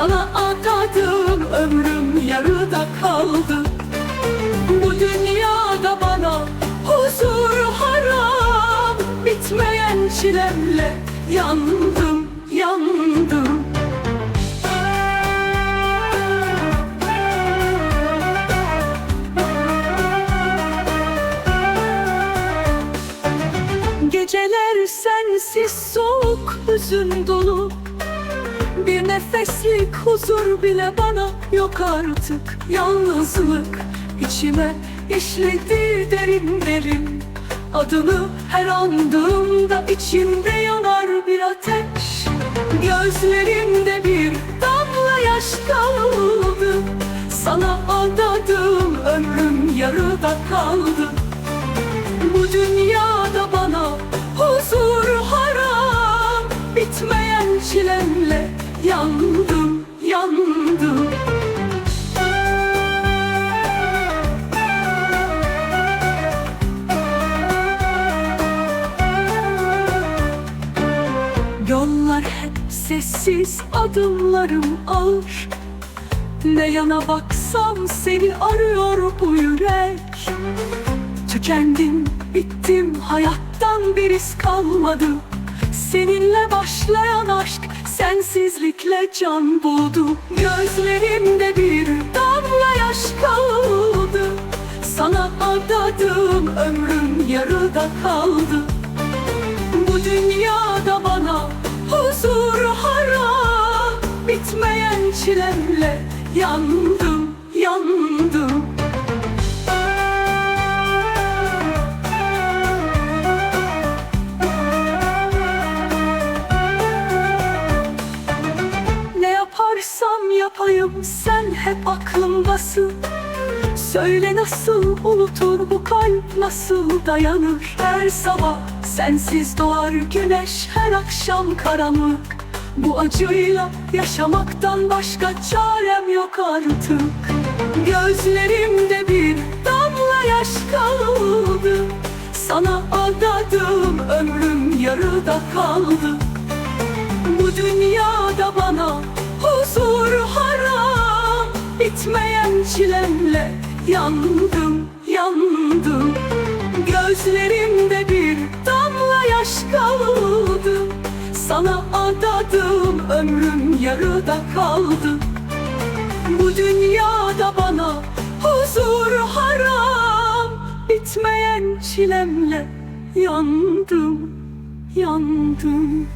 adadım ömrüm yarıda kaldı. Bu dünyada bana huzur haram Bitmeyen çilemle yandım, yandım. Geceler sensiz soğuk hüzün dolu Bir nefeslik huzur bile bana yok artık. Yalnızlık içime işledi derin derin. Adını her andığımda içimde yanar bir ateş. Gözlerimde bir damla yaş kaldı. Sana adadığım ömrüm yarıda kaldı Yollar hep sessiz adımlarım ağır. Ne yana baksam seni arıyor bu yürek. Tükendim, bittim, hayattan bir iz kalmadı. Seninle başlayan aşk sensizlikle can buldu. Gözlerimde bir damla yaş kaldı. Sana adadığım ömrüm yarıda kaldı çilemle yandım, yandım. Ne yaparsam yapayım sen hep aklımdasın. Söyle nasıl unutur bu kalp nasıl dayanır Her sabah. Sensiz doğar güneş her akşam karanlık Bu acıyla yaşamaktan başka çarem yok artık. Gözlerimde bir damla yaş kaldı. Sana adadığım ömrüm yarıda kaldı. Bu dünyada bana huzur haram. Bitmeyen çilemle yandım, yandım. Gözlerimde bir yarıda kaldı. Bu dünyada bana huzur haram. Bitmeyen çilemle yandım, yandım